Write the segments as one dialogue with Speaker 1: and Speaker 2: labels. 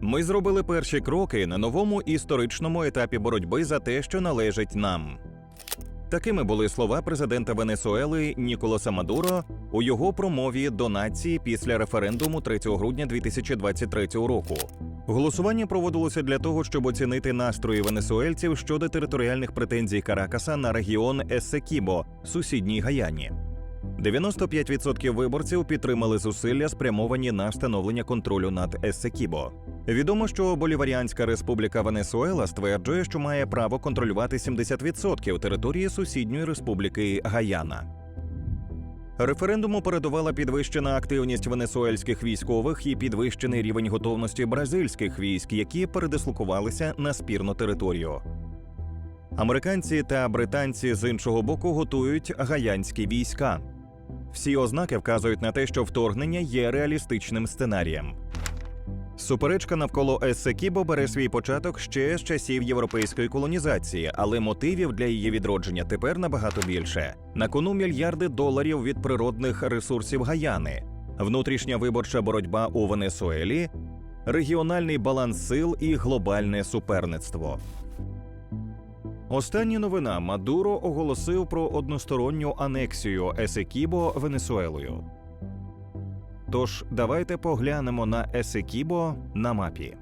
Speaker 1: Ми зробили перші кроки на новому історичному етапі боротьби за те, що належить нам. Такими були слова президента Венесуели Ніколаса Мадуро у його промові до нації після референдуму 3 грудня 2023 року. Голосування проводилося для того, щоб оцінити настрої венесуельців щодо територіальних претензій Каракаса на регіон Ессекібо, сусідній Гаяні. 95% виборців підтримали зусилля, спрямовані на встановлення контролю над Ессекібо. Відомо, що Боліваріанська республіка Венесуела стверджує, що має право контролювати 70% території сусідньої республіки Гаяна. Референдуму передувала підвищена активність венесуельських військових і підвищений рівень готовності бразильських військ, які передислокувалися на спірну територію. Американці та британці з іншого боку готують гаянські війська. Всі ознаки вказують на те, що вторгнення є реалістичним сценарієм. Суперечка навколо Ессекібо бере свій початок ще з часів європейської колонізації, але мотивів для її відродження тепер набагато більше. На кону мільярди доларів від природних ресурсів Гаяни, внутрішня виборча боротьба у Венесуелі, регіональний баланс сил і глобальне суперництво. Остання новина Мадуро оголосив про односторонню анексію Есекібо Венесуелою. Тож давайте поглянемо на Есекібо на мапі.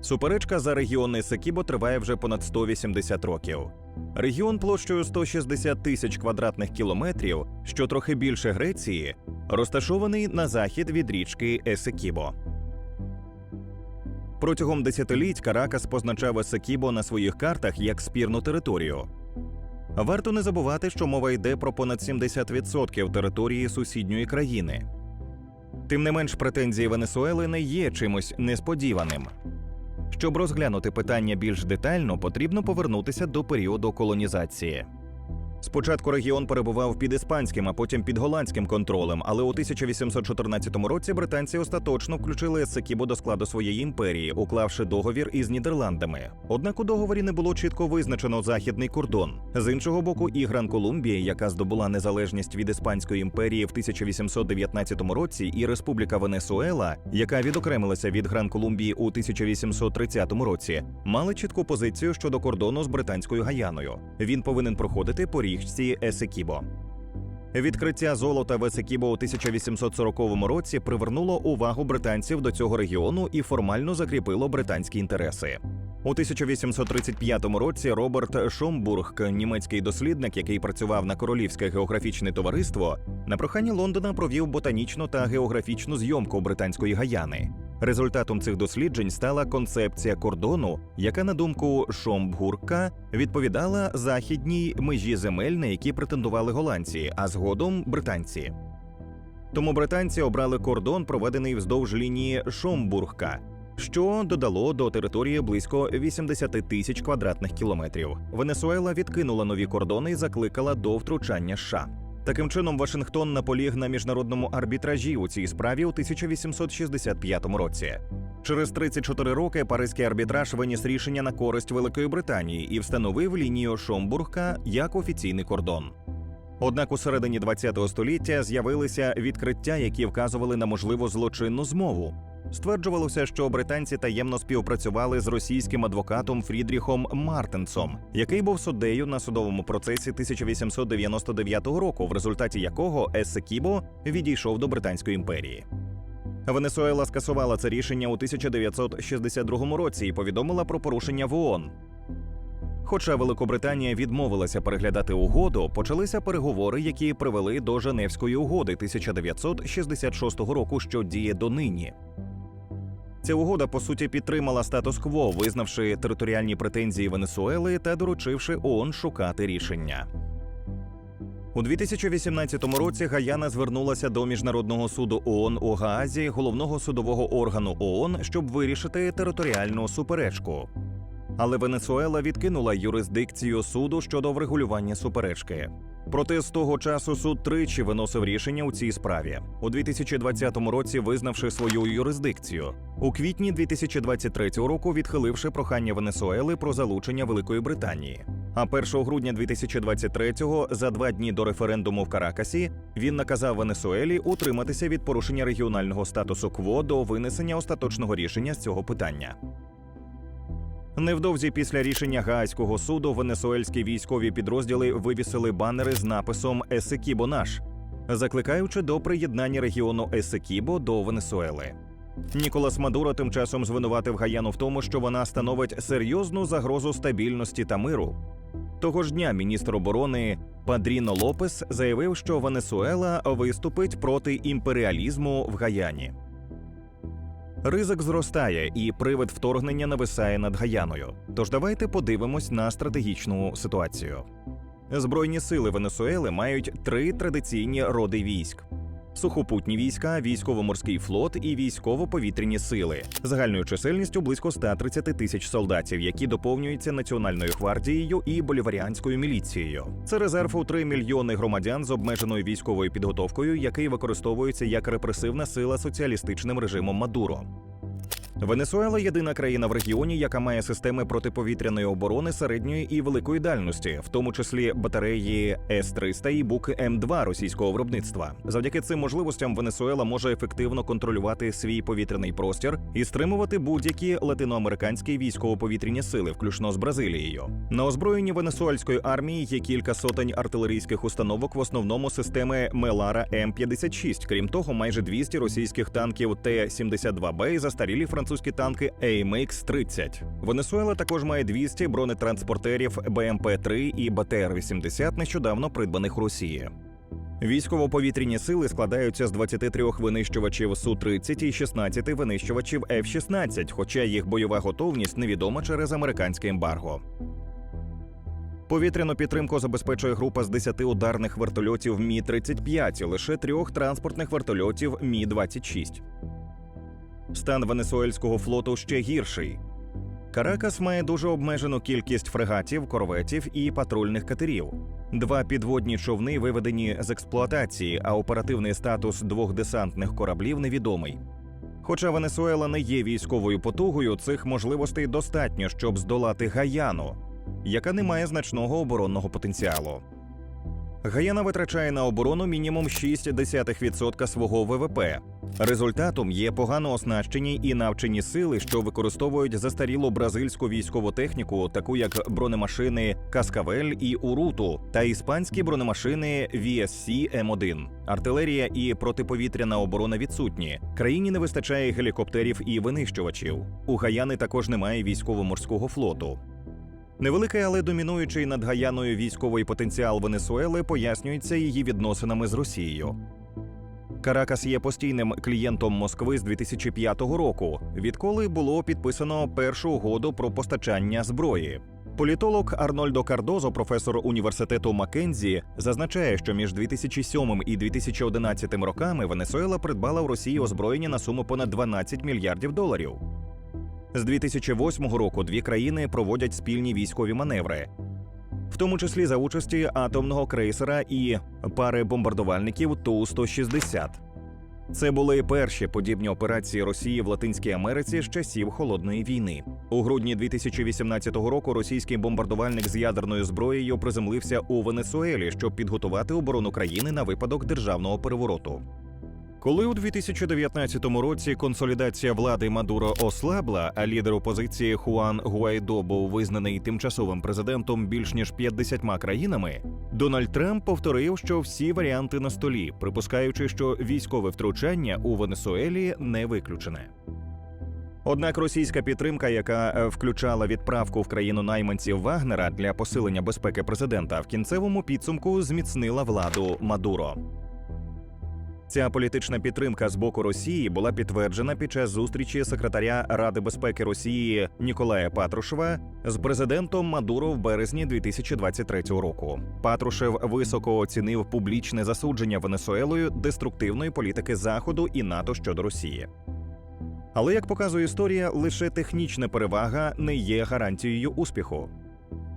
Speaker 1: Суперечка за регіон Есекібо триває вже понад 180 років. Регіон площею 160 тисяч квадратних кілометрів, що трохи більше Греції, розташований на захід від річки Есекібо. Протягом десятиліть Каракас позначав Есекібо на своїх картах як спірну територію. Варто не забувати, що мова йде про понад 70% території сусідньої країни. Тим не менш, претензії Венесуели не є чимось несподіваним. Щоб розглянути питання більш детально, потрібно повернутися до періоду колонізації. Спочатку регіон перебував під іспанським, а потім під голландським контролем, але у 1814 році британці остаточно включили Есекібо до складу своєї імперії, уклавши договір із Нідерландами. Однак у договорі не було чітко визначено західний кордон. З іншого боку, і Гран Колумбія, яка здобула незалежність від іспанської імперії в 1819 році, і Республіка Венесуела, яка відокремилася від Гран Колумбії у 1830 році, мали чітку позицію щодо кордону з британською Гаяною. Він повинен проходити по річці Есекібо. Відкриття золота в Есекібо у 1840 році привернуло увагу британців до цього регіону і формально закріпило британські інтереси. У 1835 році Роберт Шомбург, німецький дослідник, який працював на Королівське географічне товариство, на прохання Лондона провів ботанічну та географічну зйомку британської гаяни. Результатом цих досліджень стала концепція кордону, яка, на думку Шомбгурка, відповідала західній межі земель, на які претендували голландці, а згодом британці. Тому британці обрали кордон, проведений вздовж лінії Шомбургка, що додало до території близько 80 тисяч квадратних кілометрів. Венесуела відкинула нові кордони і закликала до втручання США. Таким чином, Вашингтон наполіг на міжнародному арбітражі у цій справі у 1865 році. Через 34 роки Паризький арбітраж виніс рішення на користь Великої Британії і встановив лінію Шомбургка як офіційний кордон. Однак у середині ХХ століття з'явилися відкриття, які вказували на можливу злочинну змову. Стверджувалося, що британці таємно співпрацювали з російським адвокатом Фрідріхом Мартенсом, який був суддею на судовому процесі 1899 року, в результаті якого Ессекібо відійшов до Британської імперії. Венесуела скасувала це рішення у 1962 році і повідомила про порушення в ООН. Хоча Великобританія відмовилася переглядати угоду, почалися переговори, які привели до Женевської угоди 1966 року, що діє донині. Ця угода по суті підтримала статус-кво, визнавши територіальні претензії Венесуели та доручивши ООН шукати рішення. У 2018 році Гаяна звернулася до міжнародного суду ООН у Гаазі, головного судового органу ООН, щоб вирішити територіальну суперечку. Але Венесуела відкинула юрисдикцію суду щодо врегулювання суперечки. Проте з того часу суд тричі виносив рішення у цій справі у 2020 році, визнавши свою юрисдикцію. У квітні 2023 року відхиливши прохання Венесуели про залучення Великої Британії. А 1 грудня 2023-го, за два дні до референдуму в Каракасі, він наказав Венесуелі утриматися від порушення регіонального статусу КВО до винесення остаточного рішення з цього питання. Невдовзі після рішення Гаазького суду венесуельські військові підрозділи вивісили банери з написом Есекібо наш, закликаючи до приєднання регіону Есекібо до Венесуели. Ніколас Мадуро тим часом звинуватив Гаяну в тому, що вона становить серйозну загрозу стабільності та миру. Того ж дня міністр оборони Падріно Лопес заявив, що Венесуела виступить проти імперіалізму в Гаяні. Ризик зростає, і привид вторгнення нависає над Гаяною. Тож давайте подивимось на стратегічну ситуацію. Збройні сили Венесуели мають три традиційні роди військ: сухопутні війська, військово-морський флот і військово-повітряні сили загальною чисельністю близько 130 тисяч солдатів, які доповнюються національною гвардією і боліваріанською міліцією. Це резерв у 3 мільйони громадян з обмеженою військовою підготовкою, який використовується як репресивна сила соціалістичним режимом Мадуро. Венесуела єдина країна в регіоні, яка має системи протиповітряної оборони середньої і великої дальності, в тому числі батареї С-300 і буки М2 російського виробництва. Завдяки цим можливостям Венесуела може ефективно контролювати свій повітряний простір і стримувати будь-які латиноамериканські військово-повітряні сили, включно з Бразилією. На озброєнні венесуельської армії є кілька сотень артилерійських установок, в основному системи Мелара М56. Крім того, майже 200 російських танків Т-72Б і застарілі французькі танки AMX-30. Венесуела також має 200 бронетранспортерів БМП-3 і БТР-80, нещодавно придбаних Росії. Військово-повітряні сили складаються з 23 винищувачів Су-30 і 16 винищувачів F-16, хоча їх бойова готовність невідома через американське ембарго. Повітряну підтримку забезпечує група з 10 ударних вертольотів Мі-35 і лише трьох транспортних вертольотів Мі-26. Стан венесуельського флоту ще гірший. Каракас має дуже обмежену кількість фрегатів, корветів і патрульних катерів. Два підводні човни виведені з експлуатації, а оперативний статус двох десантних кораблів невідомий. Хоча Венесуела не є військовою потугою, цих можливостей достатньо, щоб здолати Гаяну, яка не має значного оборонного потенціалу. Гаяна витрачає на оборону мінімум 0,6% свого ВВП. Результатом є погано оснащені і навчені сили, що використовують застарілу бразильську військову техніку, таку як бронемашини Каскавель і Уруту, та іспанські бронемашини VSC М1. Артилерія і протиповітряна оборона відсутні. Країні не вистачає гелікоптерів і винищувачів. У Гаяни також немає військово-морського флоту. Невеликий, але домінуючий над Гаяною військовий потенціал Венесуели пояснюється її відносинами з Росією. Каракас є постійним клієнтом Москви з 2005 року, відколи було підписано першу угоду про постачання зброї. Політолог Арнольдо Кардозо, професор університету Маккензі, зазначає, що між 2007 і 2011 роками Венесуела придбала в Росії озброєння на суму понад 12 мільярдів доларів. З 2008 року дві країни проводять спільні військові маневри, в тому числі за участі атомного крейсера і пари бомбардувальників Ту-160. Це були перші подібні операції Росії в Латинській Америці з часів холодної війни. У грудні 2018 року російський бомбардувальник з ядерною зброєю приземлився у Венесуелі, щоб підготувати оборону країни на випадок державного перевороту. Коли у 2019 році консолідація влади Мадуро ослабла, а лідер опозиції Хуан Гуайдо був визнаний тимчасовим президентом більш ніж 50 країнами, Дональд Трамп повторив, що всі варіанти на столі, припускаючи, що військове втручання у Венесуелі не виключене. Однак російська підтримка, яка е, включала відправку в країну найманців Вагнера для посилення безпеки президента, в кінцевому підсумку зміцнила владу Мадуро. Ця політична підтримка з боку Росії була підтверджена під час зустрічі секретаря Ради безпеки Росії Ніколая Патрушева з президентом Мадуро в березні 2023 року. Патрушев високо оцінив публічне засудження Венесуелою деструктивної політики Заходу і НАТО щодо Росії. Але як показує історія, лише технічна перевага не є гарантією успіху.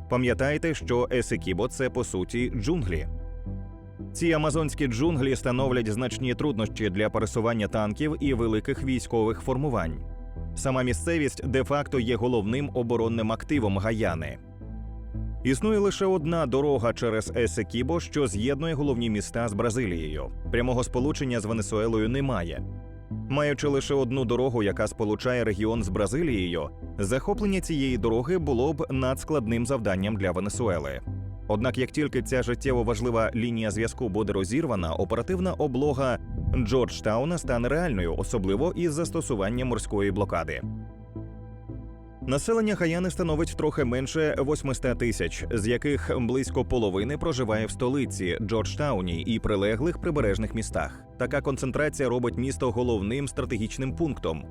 Speaker 1: Пам'ятайте, що Есекібо це по суті джунглі. Ці амазонські джунглі становлять значні труднощі для пересування танків і великих військових формувань. Сама місцевість де-факто є головним оборонним активом Гаяни. Існує лише одна дорога через Есекібо, що з'єднує головні міста з Бразилією. Прямого сполучення з Венесуелою немає. Маючи лише одну дорогу, яка сполучає регіон з Бразилією, захоплення цієї дороги було б надскладним завданням для Венесуели. Однак, як тільки ця життєво важлива лінія зв'язку буде розірвана, оперативна облога Джорджтауна стане реальною, особливо із застосуванням морської блокади. Населення Гаяни становить трохи менше 800 тисяч, з яких близько половини проживає в столиці Джорджтауні і прилеглих прибережних містах. Така концентрація робить місто головним стратегічним пунктом,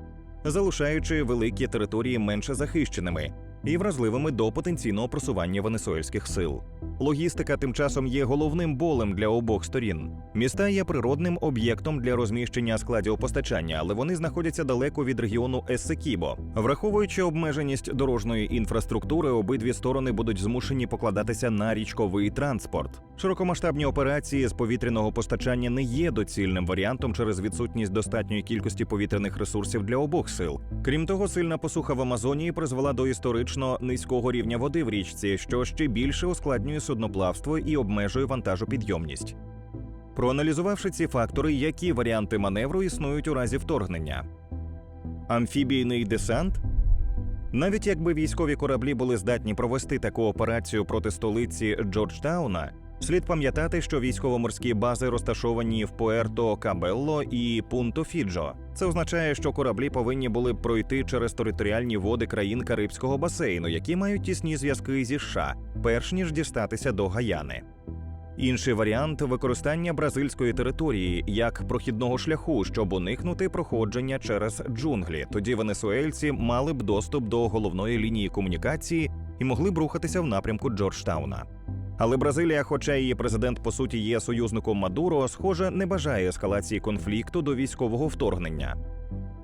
Speaker 1: залишаючи великі території менше захищеними і вразливими до потенційного просування венесуельських сил. Логістика тим часом є головним болем для обох сторін. Міста є природним об'єктом для розміщення складів постачання, але вони знаходяться далеко від регіону Ессекібо. Враховуючи обмеженість дорожньої інфраструктури, обидві сторони будуть змушені покладатися на річковий транспорт. Широкомасштабні операції з повітряного постачання не є доцільним варіантом через відсутність достатньої кількості повітряних ресурсів для обох сил. Крім того, сильна посуха в Амазонії призвела до історично низького рівня води в річці, що ще більше ускладнює судноплавство і обмежує вантажопідйомність. Проаналізувавши ці фактори, які варіанти маневру існують у разі вторгнення? Амфібійний десант? Навіть якби військові кораблі були здатні провести таку операцію проти столиці Джорджтауна, слід пам'ятати, що військово-морські бази розташовані в Пуерто Кабелло і Пунто Фіджо. Це означає, що кораблі повинні були б пройти через територіальні води країн Карибського басейну, які мають тісні зв'язки зі США, перш ніж дістатися до Гаяни. Інший варіант використання бразильської території як прохідного шляху, щоб уникнути проходження через джунглі. Тоді венесуельці мали б доступ до головної лінії комунікації і могли б рухатися в напрямку Джорджтауна. Але Бразилія, хоча її президент по суті є союзником Мадуро, схоже, не бажає ескалації конфлікту до військового вторгнення.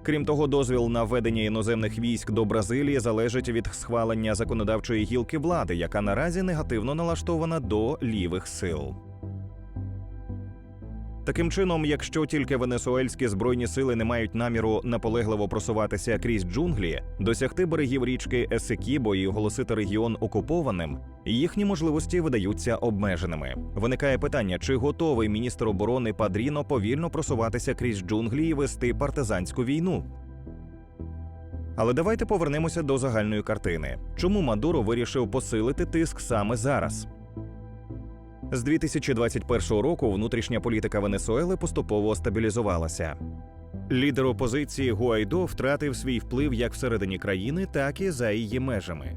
Speaker 1: Крім того, дозвіл на введення іноземних військ до Бразилії залежить від схвалення законодавчої гілки влади, яка наразі негативно налаштована до лівих сил. Таким чином, якщо тільки венесуельські збройні сили не мають наміру наполегливо просуватися крізь джунглі, досягти берегів річки Есекібо і оголосити регіон окупованим, їхні можливості видаються обмеженими. Виникає питання, чи готовий міністр оборони Падріно повільно просуватися крізь джунглі і вести партизанську війну. Але давайте повернемося до загальної картини. Чому Мадуро вирішив посилити тиск саме зараз? З 2021 року внутрішня політика Венесуели поступово стабілізувалася. Лідер опозиції Гуайдо втратив свій вплив як всередині країни, так і за її межами.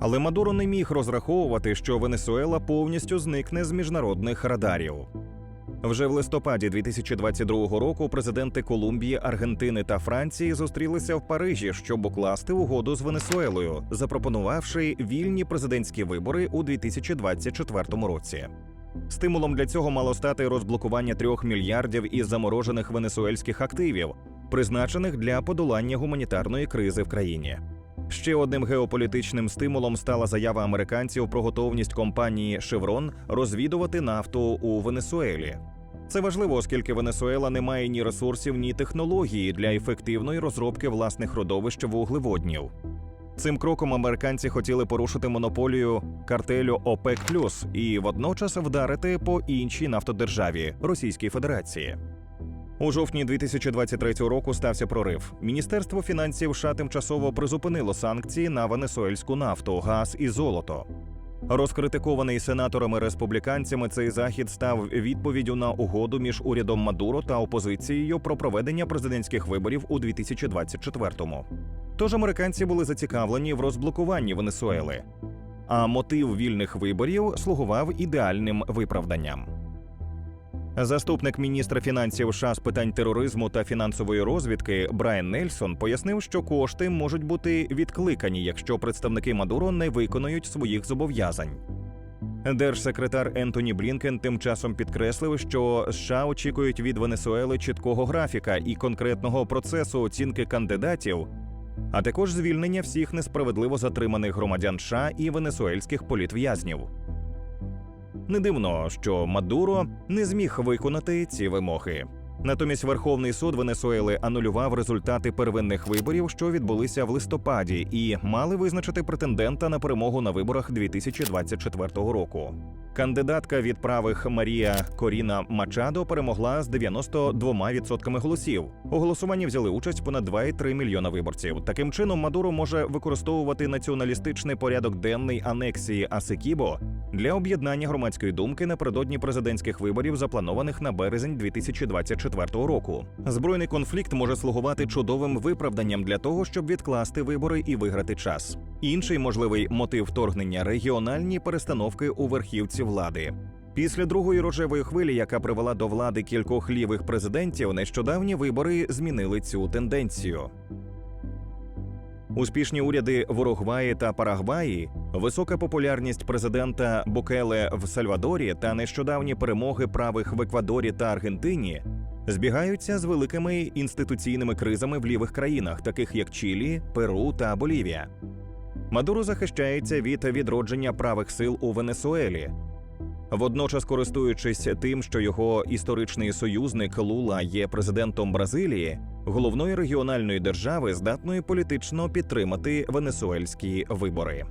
Speaker 1: Але Мадуро не міг розраховувати, що Венесуела повністю зникне з міжнародних радарів. Вже в листопаді 2022 року президенти Колумбії, Аргентини та Франції зустрілися в Парижі, щоб укласти угоду з Венесуелою, запропонувавши вільні президентські вибори у 2024 році. Стимулом для цього мало стати розблокування трьох мільярдів із заморожених венесуельських активів, призначених для подолання гуманітарної кризи в країні. Ще одним геополітичним стимулом стала заява американців про готовність компанії Шеврон розвідувати нафту у Венесуелі. Це важливо, оскільки Венесуела не має ні ресурсів, ні технології для ефективної розробки власних родовищ вуглеводнів. Цим кроком американці хотіли порушити монополію картелю ОПЕК і водночас вдарити по іншій нафтодержаві Російській Федерації. У жовтні 2023 року стався прорив. Міністерство фінансів США тимчасово призупинило санкції на венесуельську нафту, газ і золото. Розкритикований сенаторами республіканцями, цей захід став відповіддю на угоду між урядом Мадуро та опозицією про проведення президентських виборів у 2024-му. Тож американці були зацікавлені в розблокуванні Венесуели. А мотив вільних виборів слугував ідеальним виправданням. Заступник міністра фінансів США з питань тероризму та фінансової розвідки Брайан Нельсон пояснив, що кошти можуть бути відкликані, якщо представники Мадуро не виконують своїх зобов'язань. Держсекретар Ентоні Блінкен тим часом підкреслив, що США очікують від Венесуели чіткого графіка і конкретного процесу оцінки кандидатів, а також звільнення всіх несправедливо затриманих громадян США і венесуельських політв'язнів. Не дивно, що Мадуро не зміг виконати ці вимоги. Натомість Верховний суд Венесуели анулював результати первинних виборів, що відбулися в листопаді, і мали визначити претендента на перемогу на виборах 2024 року. Кандидатка від правих Марія Коріна Мачадо перемогла з 92% голосів. У голосуванні взяли участь понад 2,3 мільйона виборців. Таким чином, Мадуро може використовувати націоналістичний порядок денний анексії Асекібо для об'єднання громадської думки напередодні президентських виборів, запланованих на березень 2024 року. Збройний конфлікт може слугувати чудовим виправданням для того, щоб відкласти вибори і виграти час. Інший можливий мотив вторгнення регіональні перестановки у верхівці влади. Після другої рожевої хвилі, яка привела до влади кількох лівих президентів, нещодавні вибори змінили цю тенденцію. Успішні уряди в Уругваї та Парагваї, висока популярність президента Букеле в Сальвадорі та нещодавні перемоги правих в Еквадорі та Аргентині збігаються з великими інституційними кризами в лівих країнах, таких як Чилі, Перу та Болівія. Мадуро захищається від відродження правих сил у Венесуелі. Водночас, користуючись тим, що його історичний союзник Лула є президентом Бразилії, головної регіональної держави, здатної політично підтримати венесуельські вибори.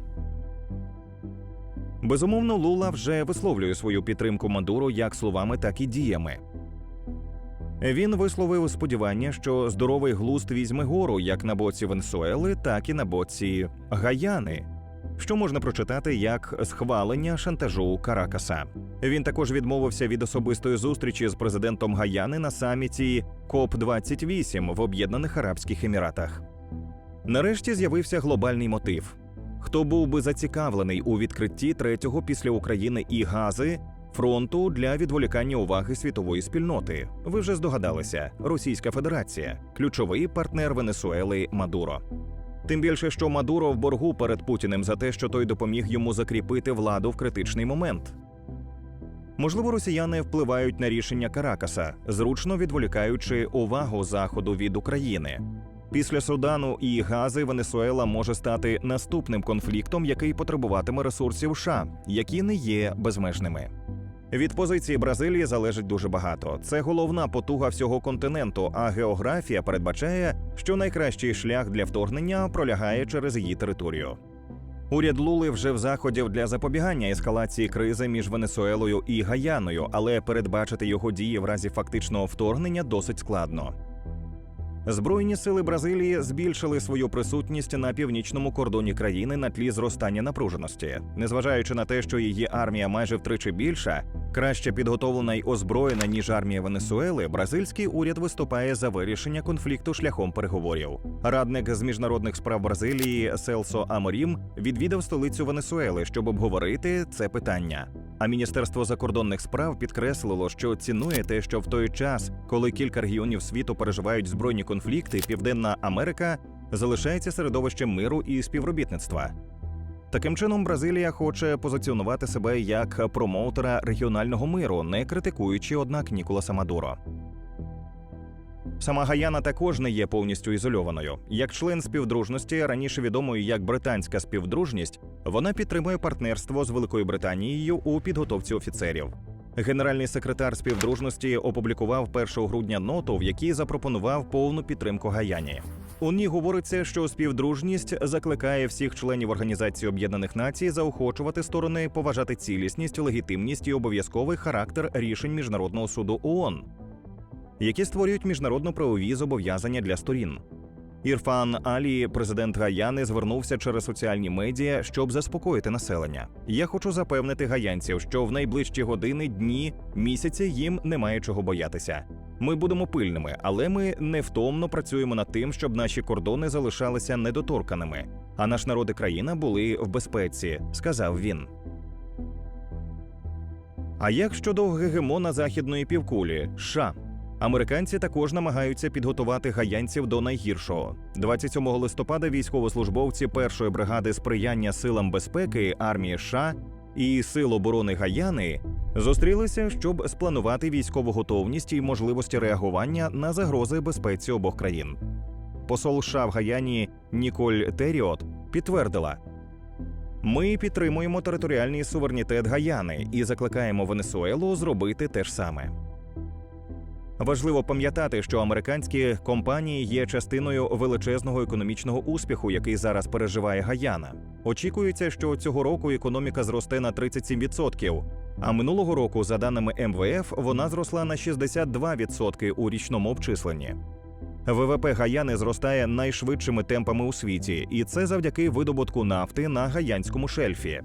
Speaker 1: Безумовно, Лула вже висловлює свою підтримку Мадуру як словами, так і діями. Він висловив сподівання, що здоровий глузд візьме гору як на боці Венесуели, так і на боці Гаяни, що можна прочитати як схвалення шантажу Каракаса. Він також відмовився від особистої зустрічі з президентом Гаяни на саміті КОП 28 в Об'єднаних Арабських Еміратах. Нарешті з'явився глобальний мотив. Хто був би зацікавлений у відкритті третього після України і Гази фронту для відволікання уваги світової спільноти? Ви вже здогадалися, Російська Федерація, ключовий партнер Венесуели Мадуро. Тим більше, що Мадуро в боргу перед Путіним за те, що той допоміг йому закріпити владу в критичний момент. Можливо, росіяни впливають на рішення Каракаса, зручно відволікаючи увагу заходу від України. Після Судану і Гази Венесуела може стати наступним конфліктом, який потребуватиме ресурсів США, які не є безмежними. Від позиції Бразилії залежить дуже багато. Це головна потуга всього континенту, а географія передбачає, що найкращий шлях для вторгнення пролягає через її територію. Уряд Лули вжив заходів для запобігання ескалації кризи між Венесуелою і Гаяною, але передбачити його дії в разі фактичного вторгнення досить складно. Збройні сили Бразилії збільшили свою присутність на північному кордоні країни на тлі зростання напруженості, незважаючи на те, що її армія майже втричі більша, краще підготовлена й озброєна ніж армія Венесуели. Бразильський уряд виступає за вирішення конфлікту шляхом переговорів. Радник з міжнародних справ Бразилії Селсо Аморім відвідав столицю Венесуели, щоб обговорити це питання. А міністерство закордонних справ підкреслило, що цінує те, що в той час, коли кілька регіонів світу переживають збройні конфлікти, Південна Америка залишається середовищем миру і співробітництва. Таким чином, Бразилія хоче позиціонувати себе як промоутера регіонального миру, не критикуючи, однак, Ніколаса Мадуро. Сама Гаяна також не є повністю ізольованою. Як член співдружності, раніше відомої як британська співдружність, вона підтримує партнерство з Великою Британією у підготовці офіцерів. Генеральний секретар співдружності опублікував 1 грудня ноту, в якій запропонував повну підтримку Гаяні. У ній говориться, що співдружність закликає всіх членів Організації Об'єднаних Націй заохочувати сторони поважати цілісність, легітимність і обов'язковий характер рішень міжнародного суду ООН, які створюють міжнародно-правові зобов'язання для сторін. Ірфан Алі, президент Гаяни, звернувся через соціальні медіа, щоб заспокоїти населення. Я хочу запевнити гаянців, що в найближчі години, дні, місяці їм немає чого боятися. Ми будемо пильними, але ми невтомно працюємо над тим, щоб наші кордони залишалися недоторканими, а наш народ і країна були в безпеці, сказав він. А як щодо гегемона західної півкулі США? Американці також намагаються підготувати гаянців до найгіршого. 27 листопада військовослужбовці першої бригади сприяння силам безпеки армії США і Сил оборони Гаяни зустрілися, щоб спланувати військову готовність і можливості реагування на загрози безпеці обох країн. Посол США в Гаяні Ніколь Теріот підтвердила. Ми підтримуємо територіальний суверенітет Гаяни і закликаємо Венесуелу зробити те ж саме. Важливо пам'ятати, що американські компанії є частиною величезного економічного успіху, який зараз переживає Гаяна. Очікується, що цього року економіка зросте на 37%, а минулого року, за даними МВФ, вона зросла на 62% у річному обчисленні. ВВП Гаяни зростає найшвидшими темпами у світі, і це завдяки видобутку нафти на гаянському шельфі.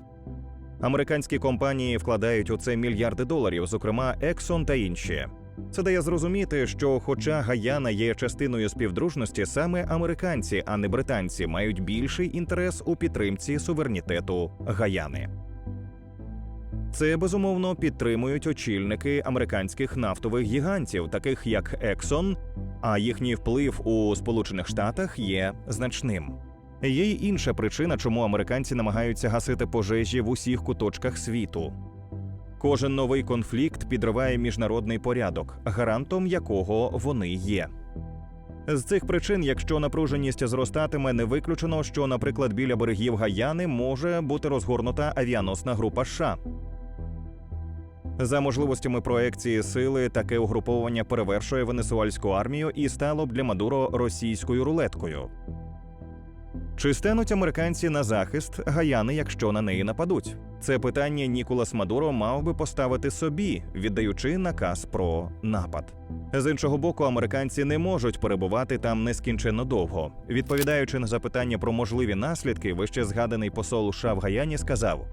Speaker 1: Американські компанії вкладають у це мільярди доларів, зокрема Exxon та інші. Це дає зрозуміти, що, хоча Гаяна є частиною співдружності, саме американці, а не британці, мають більший інтерес у підтримці суверенітету Гаяни. Це безумовно підтримують очільники американських нафтових гігантів, таких як Exxon, а їхній вплив у Сполучених Штатах є значним. Є й інша причина, чому американці намагаються гасити пожежі в усіх куточках світу. Кожен новий конфлікт підриває міжнародний порядок, гарантом якого вони є. З цих причин, якщо напруженість зростатиме, не виключено, що, наприклад, біля берегів Гаяни може бути розгорнута авіаносна група США. За можливостями проекції сили, таке угруповання перевершує венесуальську армію і стало б для Мадуро російською рулеткою. Чи стануть американці на захист Гаяни, якщо на неї нападуть? Це питання Ніколас Мадуро мав би поставити собі, віддаючи наказ про напад. З іншого боку, американці не можуть перебувати там нескінченно довго. Відповідаючи на запитання про можливі наслідки, вище згаданий посол США в Гаяні сказав: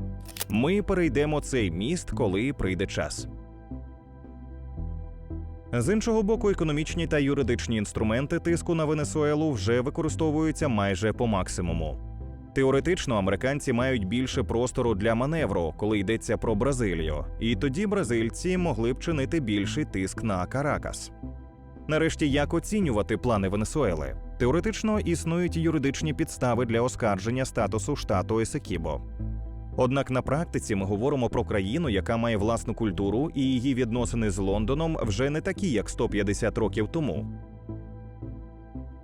Speaker 1: Ми перейдемо цей міст, коли прийде час. З іншого боку, економічні та юридичні інструменти тиску на Венесуелу вже використовуються майже по максимуму. Теоретично американці мають більше простору для маневру, коли йдеться про Бразилію, і тоді бразильці могли б чинити більший тиск на Каракас. Нарешті, як оцінювати плани Венесуели? Теоретично існують юридичні підстави для оскарження статусу штату Есекібо. Однак на практиці ми говоримо про країну, яка має власну культуру, і її відносини з Лондоном вже не такі, як 150 років тому.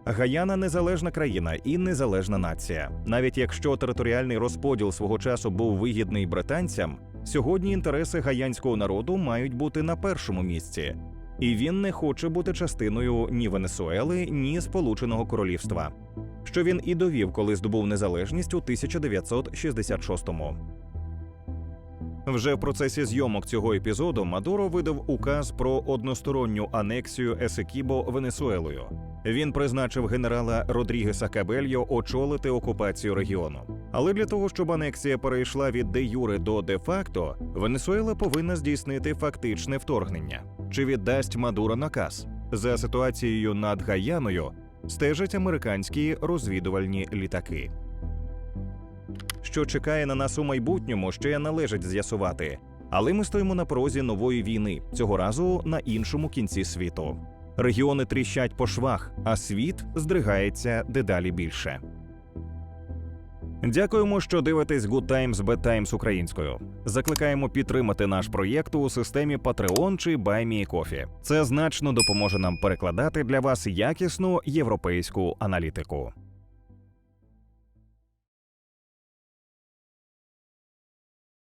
Speaker 1: Гаяна незалежна країна і незалежна нація. Навіть якщо територіальний розподіл свого часу був вигідний британцям, сьогодні інтереси гаянського народу мають бути на першому місці, і він не хоче бути частиною ні Венесуели, ні Сполученого Королівства, що він і довів, коли здобув незалежність у 1966-му. Вже в процесі зйомок цього епізоду Мадуро видав указ про односторонню анексію Есекібо Венесуелою. Він призначив генерала Родрігеса Кабельо очолити окупацію регіону. Але для того, щоб анексія перейшла від де юре до де факто, Венесуела повинна здійснити фактичне вторгнення. Чи віддасть Мадуро наказ за ситуацією над Гаяною? Стежать американські розвідувальні літаки. Що чекає на нас у майбутньому, ще належить з'ясувати. Але ми стоїмо на порозі нової війни, цього разу на іншому кінці світу. Регіони тріщать по швах, а світ здригається дедалі більше. Дякуємо, що дивитесь Good Times Bad Times українською. Закликаємо підтримати наш проєкт у системі Patreon чи BuyMeCoffee. Це значно допоможе нам перекладати для вас якісну європейську аналітику.